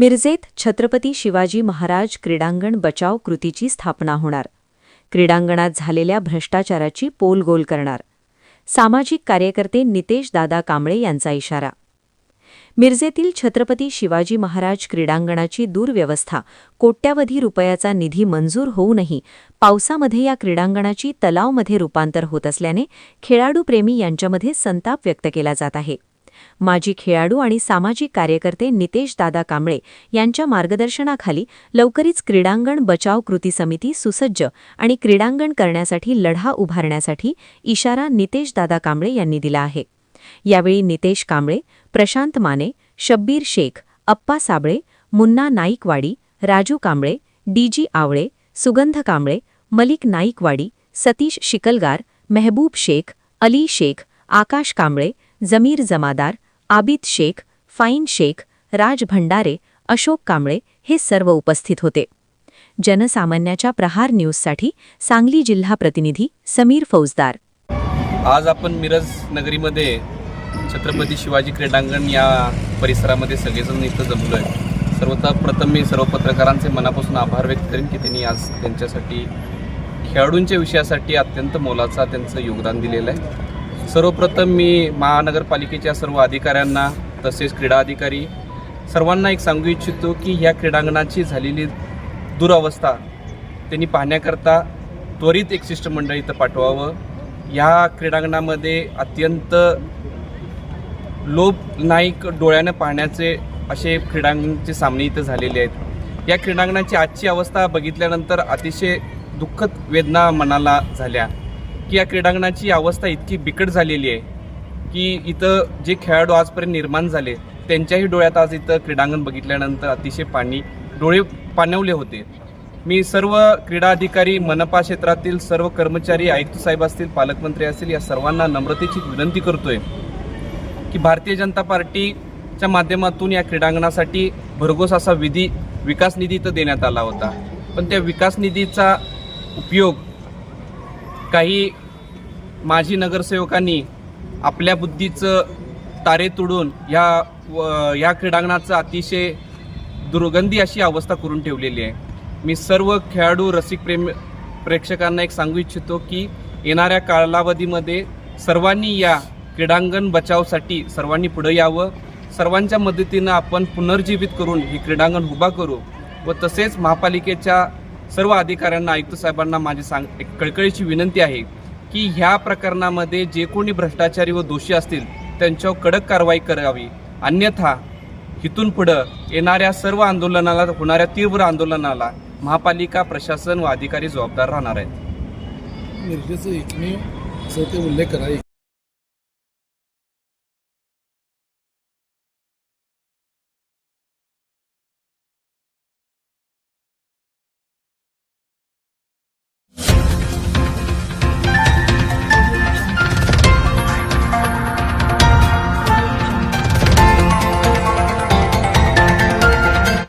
मिरजेत छत्रपती शिवाजी महाराज क्रीडांगण बचाव कृतीची स्थापना होणार. क्रीडांगणात झालेल्या भ्रष्टाचाराची पोलगोल करणार. सामाजिक कार्यकर्ते नितेश दादा कांबळे यांचा इशारा. मिरजेतील छत्रपती शिवाजी महाराज क्रीडांगणाची दुर्व्यवस्था कोट्यावधी रुपयाचा निधी मंजूर होऊनही पावसामध्ये या क्रीडांगणाची तलावमध्ये रूपांतर होत असल्याने खेळाडूप्रेमी यांच्यामध्ये संताप व्यक्त केला जात आहे. माजी खेळाडू आणि सामाजिक कार्यकर्ते नितेश दादा कांबळे यांच्या मार्गदर्शनाखाली लवकरीच क्रीडांगण बचाव कृती समिती सुसज्ज आणि क्रीडांगण करण्यासाठी लढा उभारण्यासाठी इशारा नितेश दादा कांबळे यांनी दिला आहे. यावेळी नितेश कांबळे प्रशांत माने शब्बीर शेख अप्पा साबळे मुन्ना नाईकवाडी राजू कांबळे डीजी आवळे सुगंध कांबळे मलिक नाईकवाडी सतीश शिकलगार मेहबूब शेख अली शेख आकाश कांबळे जमीर जमादार आबिद शेख फाईन शेख राज भंडारे अशोक कांबळे हे सर्व उपस्थित होते. जनसामान्याच्या प्रहार न्यूजसाठी सांगली जिल्हा प्रतिनिधी समीर फौजदार. आज आपण मिरज नगरीमध्ये छत्रपती शिवाजी क्रीडांगण या परिसरामध्ये सगळेजण इथं जमलो आहे सर्वतः प्रथम मी सर्व पत्रकारांचे मनापासून आभार व्यक्त करेन की त्यांनी आज त्यांच्यासाठी खेळाडूंच्या विषयासाठी अत्यंत मोलाचा त्यांचं योगदान दिलेलं आहे. सर्वप्रथम मी महानगरपालिकेच्या सर्व अधिकाऱ्यांना तसेच क्रीडा अधिकारी सर्वांना एक सांगू इच्छितो की ह्या क्रीडांगणाची झालेली दुरावस्था त्यांनी पाहण्याकरता त्वरित एक शिष्टमंडळ इथं पाठवावं. ह्या क्रीडांगणामध्ये अत्यंत लोभ नाईक डोळ्यानं पाहण्याचे असे क्रीडांगणचे सामने इथं झालेले आहेत. या क्रीडांगणाची आजची अवस्था बघितल्यानंतर अतिशय दुःखद वेदना मनाला झाल्या. की या क्रीडांगणाची अवस्था इतकी बिकट झालेली आहे की इथं जे खेळाडू आजपर्यंत निर्माण झाले त्यांच्याही डोळ्यात आज इथं क्रीडांगण बघितल्यानंतर अतिशय पाणी डोळे पाणवले होते. मी सर्व क्रीडा अधिकारी मनपा क्षेत्रातील सर्व कर्मचारी आयुक्त साहेब असतील पालकमंत्री असतील या सर्वांना नम्रतेची विनंती करतोय की भारतीय जनता पार्टीच्या माध्यमातून या क्रीडांगणासाठी भरघोस असा विधी विकास निधी इथं देण्यात आला होता. पण त्या विकास निधीचा उपयोग काही माजी नगरसेवकांनी आपल्या बुद्धीचं तारे तुडून या व- या क्रीडांगणाचं अतिशय दुर्गंधी अशी अवस्था करून ठेवलेली आहे. मी सर्व खेळाडू रसिक प्रेम प्रेक्षकांना एक सांगू इच्छितो की येणाऱ्या कालावधीमध्ये सर्वांनी या क्रीडांगण बचावसाठी सर्वांनी पुढं यावं. सर्वांच्या मदतीनं आपण पुनर्जीवित करून ही क्रीडांगण उभा करू व तसेच महापालिकेच्या सर्व अधिकाऱ्यांना आयुक्त साहेबांना माझी सांग एक कळकळीची विनंती आहे की ह्या प्रकरणामध्ये जे कोणी भ्रष्टाचारी व दोषी असतील त्यांच्यावर कडक कारवाई करावी. अन्यथा इथून पुढं येणाऱ्या सर्व आंदोलनाला होणाऱ्या तीव्र आंदोलनाला महापालिका प्रशासन व अधिकारी जबाबदार राहणार आहेत. एकमेव असं ते उल्लेख करा.